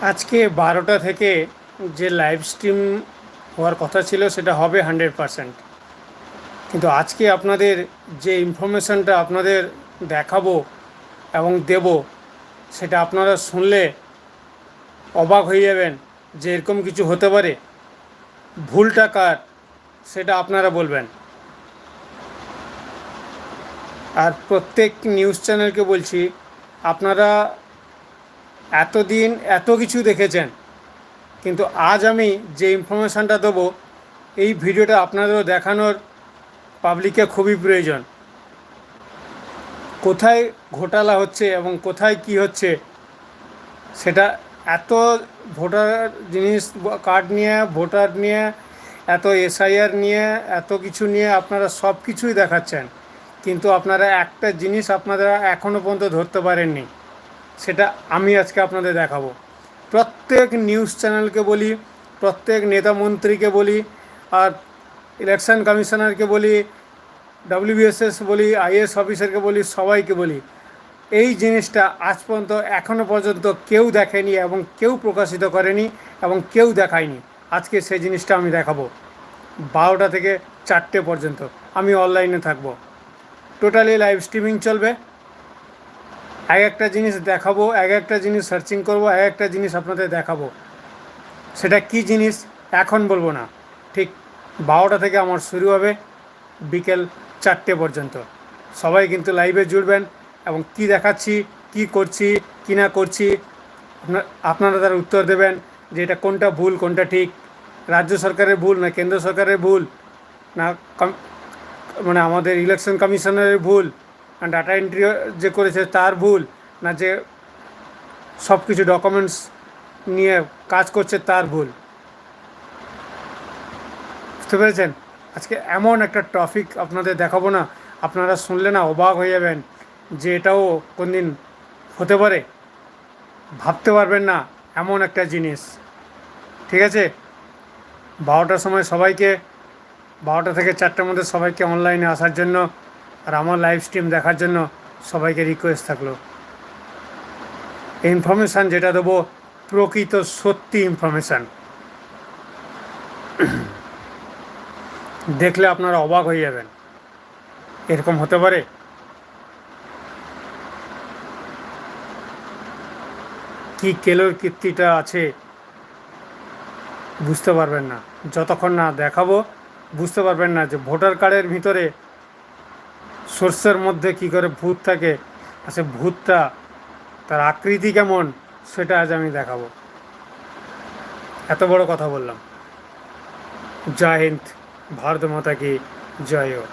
আজকে বারোটা থেকে যে লাইভ স্ট্রিম হওয়ার কথা ছিল, সেটা হবে হান্ড্রেড পারসেন্ট কিন্তু আজকে আপনাদের যে ইনফরমেশানটা আপনাদের দেখাবো এবং দেব, সেটা আপনারা শুনলে অবাক হয়ে যাবেন যে এরকম কিছু হতে পারে। ভুলটা কার, সেটা আপনারা বলবেন। আর প্রত্যেক নিউজ চ্যানেলকে বলছি, আপনারা এতদিন এত কিছু দেখেছেন, কিন্তু আজ আমি যে ইনফরমেশানটা দেবো, এই ভিডিওটা আপনাদেরও দেখানোর পাবলিকে খুবই প্রয়োজন। কোথায় ঘোটালা হচ্ছে এবং কোথায় কি হচ্ছে, সেটা এত ভোটার জিনিস, কার্ড নিয়ে, ভোটার নিয়ে, এত এসআইআর নিয়ে, এত কিছু নিয়ে আপনারা সব কিছুই দেখাচ্ছেন, কিন্তু আপনারা একটা জিনিস আপনারা এখনও পর্যন্ত ধরতে পারেননি। সেটা আমি আজকে আপনাদের দেখাবো। প্রত্যেক নিউজ চ্যানেলকে বলি, প্রত্যেক নেতা মন্ত্রীকে বলি, আর ইলেকশন কমিশনারকে বলি ডব্লিউবিএসএস বলি আইএস অফিসারকে বলি, সবাইকে বলি। এই জিনিসটা আজ পর্যন্ত এখনও পর্যন্ত কেউ দেখেনি এবং কেউ প্রকাশিত করেনি এবং কেউ দেখায়নি। আজকে সেই জিনিসটা আমি দেখাবো। বারোটা থেকে চারটে পর্যন্ত আমি অনলাইনে থাকব। টোটালি লাইভ স্ট্রিমিং চলবে। এক একটা জিনিস দেখাবো, এক একটা জিনিস সার্চিং করব, এক একটা জিনিস আপনাদের দেখাবো। সেটা কি জিনিস, এখন বলব না। ঠিক বারোটা থেকে আমার শুরু হবে বিকেল চারটে পর্যন্ত। সবাই কিন্তু লাইভে জুড়বেন এবং কি দেখাচ্ছি, কি করছি, কি না করছি, আপনারা তার উত্তর দেবেন যে এটা কোনটা ভুল, কোনটা ঠিক। রাজ্য সরকারের ভুল না কেন্দ্র সরকারের ভুল না মানে আমাদের ইলেকশন কমিশনারের ভুল ডাটা এন্ট্রি যে করেছে তার ভুল না যে সব কিছু ডকুমেন্টস নিয়ে কাজ করছে তার ভুল। বুঝতে পেরেছেন? আজকে এমন একটা টপিক আপনাদের দেখাবো না, আপনারা শুনলে না অবাক হয়ে যাবেন যে এটাও কোনদিন হতে পারে। ভাবতে পারবেন না, এমন একটা জিনিস। ঠিক আছে? বারোটার সময় সবাইকে, বারোটা থেকে চারটার মধ্যে সবাইকে অনলাইনে আসার জন্য আর আমার লাইভ স্ট্রিম দেখার জন্য সবাইকে রিকোয়েস্ট থাকল। ইনফরমেশান যেটা দেবো, প্রকৃত সত্যি ইনফরমেশান দেখলে আপনারা অবাক হয়ে যাবেন। এরকম হতে পারে? কি কেলোর কীর্তিটা আছে? বুঝতে পারবেন না। যতক্ষণ না দেখাবো, বুঝতে পারবেন না যে ভোটার কার্ডের ভিতরে সোর্সের মধ্যে কি করে ভূত থাকে, আর সে ভূতটা তার আকৃতি কেমন, সেটা আজ আমি দেখাবো। এত বড় কথা বললাম। জয় হিন্দ, ভারত মাতা কি জয় হোক